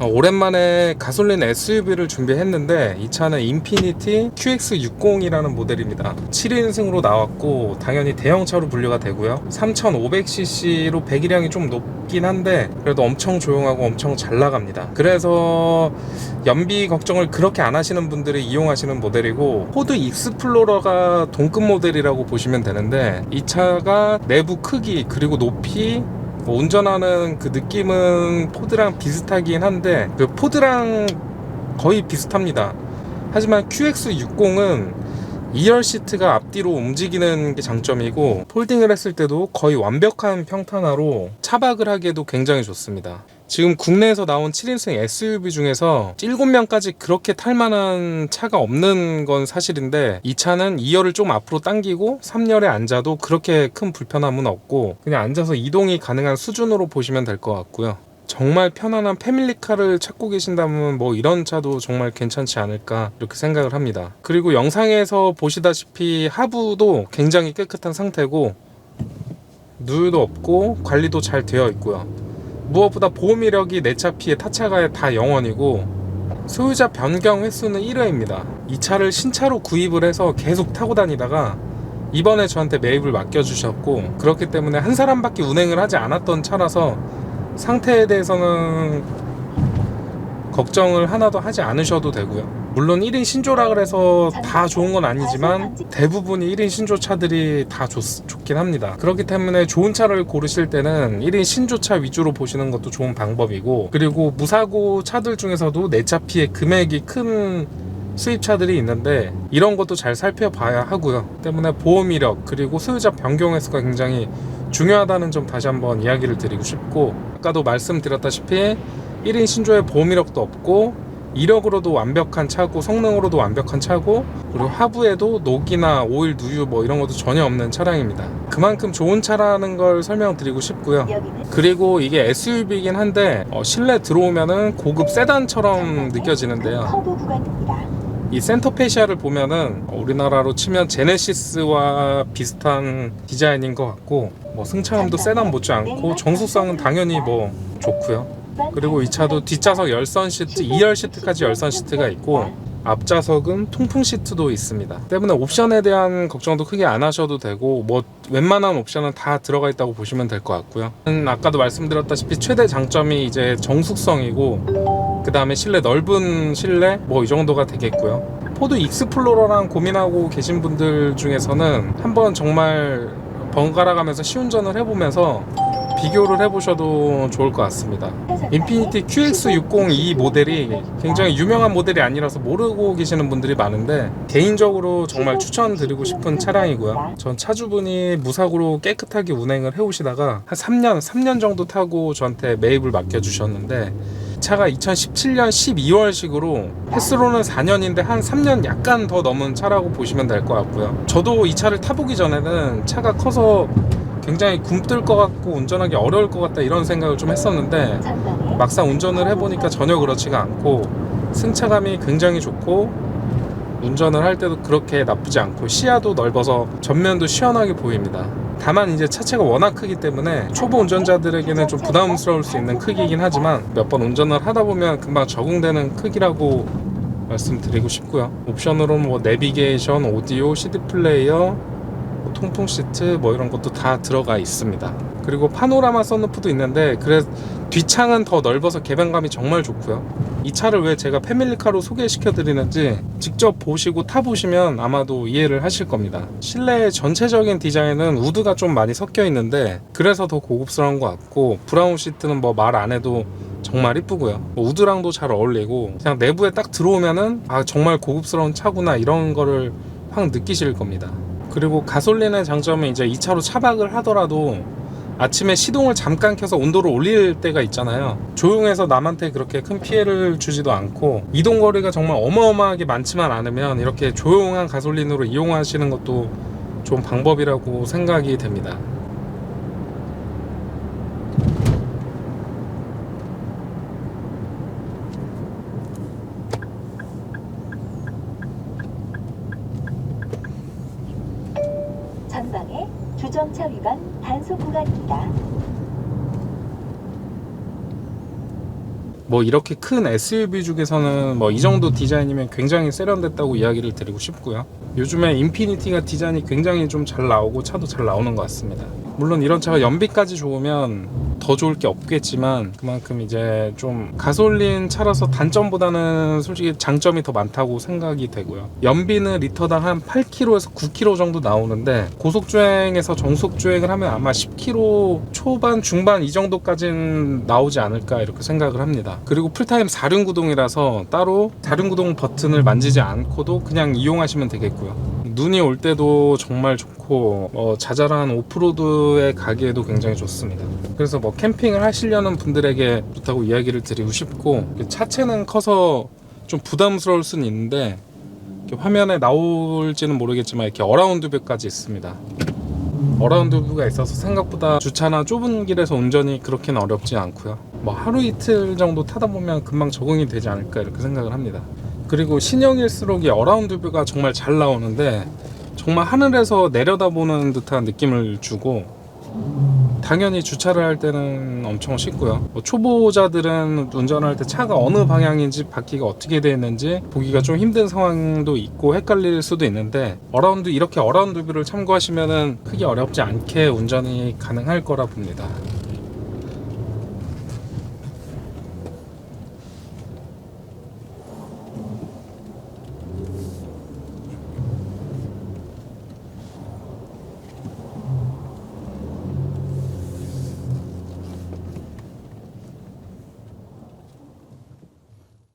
어, 오랜만에 가솔린 SUV를 준비했는데 이 차는 인피니티 QX60이라는 모델입니다. 7인승으로 나왔고 당연히 대형차로 분류가 되고요. 3500cc로 배기량이 좀 높긴 한데 그래도 엄청 조용하고 엄청 잘 나갑니다. 그래서 연비 걱정을 그렇게 안 하시는 분들이 이용하시는 모델이고 포드 익스플로러가 동급 모델이라고 보시면 되는데 이 차가 내부 크기 그리고 높이 뭐 운전하는 그 느낌은 포드랑 비슷하긴 한데 그 포드랑 거의 비슷합니다. 하지만 QX60은 2열 시트가 앞뒤로 움직이는 게 장점이고 폴딩을 했을 때도 거의 완벽한 평탄화로 차박을 하기에도 굉장히 좋습니다. 지금 국내에서 나온 7인승 SUV 중에서 7명까지 그렇게 탈 만한 차가 없는 건 사실인데 이 차는 2열을 좀 앞으로 당기고 3열에 앉아도 그렇게 큰 불편함은 없고 그냥 앉아서 이동이 가능한 수준으로 보시면 될 것 같고요. 정말 편안한 패밀리카를 찾고 계신다면 뭐 이런 차도 정말 괜찮지 않을까 이렇게 생각을 합니다. 그리고 영상에서 보시다시피 하부도 굉장히 깨끗한 상태고 누유도 없고 관리도 잘 되어 있고요. 무엇보다 보험 이력이 내 차 피해 타차가에 다 0원이고 소유자 변경 횟수는 1회입니다. 이 차를 신차로 구입을 해서 계속 타고 다니다가 이번에 저한테 매입을 맡겨주셨고 그렇기 때문에 한 사람밖에 운행을 하지 않았던 차라서 상태에 대해서는 걱정을 하나도 하지 않으셔도 되고요. 물론 1인 신조라 그래서 다 좋은 건 아니지만 대부분이 1인 신조 차들이 다 좋, 좋긴 합니다. 그렇기 때문에 좋은 차를 고르실 때는 1인 신조차 위주로 보시는 것도 좋은 방법이고 그리고 무사고 차들 중에서도 내차 피해 금액이 큰 수입차들이 있는데 이런 것도 잘 살펴봐야 하고요. 때문에 보험 이력 그리고 소유자 변경 횟수가 굉장히 중요하다는 점 다시 한번 이야기를 드리고 싶고 아까도 말씀드렸다시피 1인 신조의 보험 이력도 없고 이력으로도 완벽한 차고 성능으로도 완벽한 차고 그리고 하부에도 녹이나 오일 누유 뭐 이런 것도 전혀 없는 차량입니다. 그만큼 좋은 차라는 걸 설명드리고 싶고요. 그리고 이게 SUV이긴 한데 어, 실내 들어오면은 고급 세단처럼 느껴지는데요. 이 센터페시아를 보면은 우리나라로 치면 제네시스와 비슷한 디자인인 것 같고 뭐 승차감도 세단 못지않고 정수성은 당연히 뭐 좋고요. 그리고 이 차도 뒷좌석 열선 시트, 2열 시트까지 열선 시트가 있고 앞좌석은 통풍 시트도 있습니다. 때문에 옵션에 대한 걱정도 크게 안 하셔도 되고 뭐 웬만한 옵션은 다 들어가 있다고 보시면 될 것 같고요. 음, 아까도 말씀드렸다시피 최대 장점이 이제 정숙성이고 그 다음에 실내 넓은 실내 뭐 이 정도가 되겠고요. 포드 익스플로러랑 고민하고 계신 분들 중에서는 한번 정말 번갈아 가면서 시운전을 해보면서 비교를 해보셔도 좋을 것 같습니다. 인피니티 QX60 이 모델이 굉장히 유명한 모델이 아니라서 모르고 계시는 분들이 많은데 개인적으로 정말 추천드리고 싶은 차량이고요. 전 차주분이 무사고로 깨끗하게 운행을 해오시다가 한 3년, 3년 정도 타고 저한테 매입을 맡겨주셨는데 차가 2017년 12월식으로 횟수로는 4년인데 한 3년 약간 더 넘은 차라고 보시면 될 것 같고요. 저도 이 차를 타보기 전에는 차가 커서 굉장히 굼뜰 것 같고 운전하기 어려울 것 같다 이런 생각을 좀 했었는데 막상 운전을 해보니까 전혀 그렇지가 않고 승차감이 굉장히 좋고 운전을 할 때도 그렇게 나쁘지 않고 시야도 넓어서 전면도 시원하게 보입니다. 다만 이제 차체가 워낙 크기 때문에 초보 운전자들에게는 좀 부담스러울 수 있는 크기이긴 하지만 몇 번 운전을 하다 보면 금방 적응되는 크기라고 말씀드리고 싶고요. 옵션으로는 뭐 내비게이션, 오디오, CD 플레이어, 뭐 통풍 시트 뭐 이런 것도 다 들어가 있습니다. 그리고 파노라마 선루프도 있는데 그래 뒷창은 더 넓어서 개방감이 정말 좋고요. 이 차를 왜 제가 패밀리카로 소개시켜 드리는지 직접 보시고 타보시면 아마도 이해를 하실 겁니다. 실내 전체적인 디자인은 우드가 좀 많이 섞여 있는데 그래서 더 고급스러운 것 같고 브라운 시트는 뭐 말 안 해도 정말 이쁘고요. 뭐 우드랑도 잘 어울리고 그냥 내부에 딱 들어오면은 아 정말 고급스러운 차구나 이런 거를 확 느끼실 겁니다. 그리고 가솔린의 장점은 이제 이 차로 차박을 하더라도 아침에 시동을 잠깐 켜서 온도를 올릴 때가 있잖아요. 조용해서 남한테 그렇게 큰 피해를 주지도 않고 이동 거리가 정말 어마어마하게 많지만 않으면 이렇게 조용한 가솔린으로 이용하시는 것도 좋은 방법이라고 생각이 됩니다. 전방에 주정차 위반 단속 구간입니다. 뭐 이렇게 큰 SUV 중에서는 뭐 이 정도 디자인이면 굉장히 세련됐다고 이야기를 드리고 싶고요. 요즘에 인피니티가 디자인이 굉장히 좀 잘 나오고 차도 잘 나오는 것 같습니다. 물론 이런 차가 연비까지 좋으면 더 좋을 게 없겠지만 그만큼 이제 좀 가솔린 차라서 단점보다는 솔직히 장점이 더 많다고 생각이 되고요. 연비는 리터당 한 8km에서 9km 정도 나오는데 고속 주행에서 정속 주행을 하면 아마 10km 초반 중반 이 정도까지는 나오지 않을까 이렇게 생각을 합니다. 그리고 풀타임 4륜 구동이라서 따로 4륜 구동 버튼을 만지지 않고도 그냥 이용하시면 되겠고요. 눈이 올 때도 정말 좋고 어, 자잘한 오프로드에 가기에도 굉장히 좋습니다. 그래서 뭐 캠핑을 하시려는 분들에게 좋다고 이야기를 드리고 싶고 차체는 커서 좀 부담스러울 수는 있는데 화면에 나올지는 모르겠지만 이렇게 어라운드 뷰까지 있습니다. 어라운드 뷰가 있어서 생각보다 주차나 좁은 길에서 운전이 그렇게는 어렵지 않고요. 뭐 하루 이틀 정도 타다 보면 금방 적응이 되지 않을까 이렇게 생각을 합니다. 그리고 신형일수록 이 어라운드 뷰가 정말 잘 나오는데 정말 하늘에서 내려다보는 듯한 느낌을 주고 당연히 주차를 할 때는 엄청 쉽고요. 뭐 초보자들은 운전할 때 차가 어느 방향인지 바퀴가 어떻게 되어 있는지 보기가 좀 힘든 상황도 있고 헷갈릴 수도 있는데 어라운드 이렇게 어라운드 뷰를 참고하시면은 크게 어렵지 않게 운전이 가능할 거라 봅니다.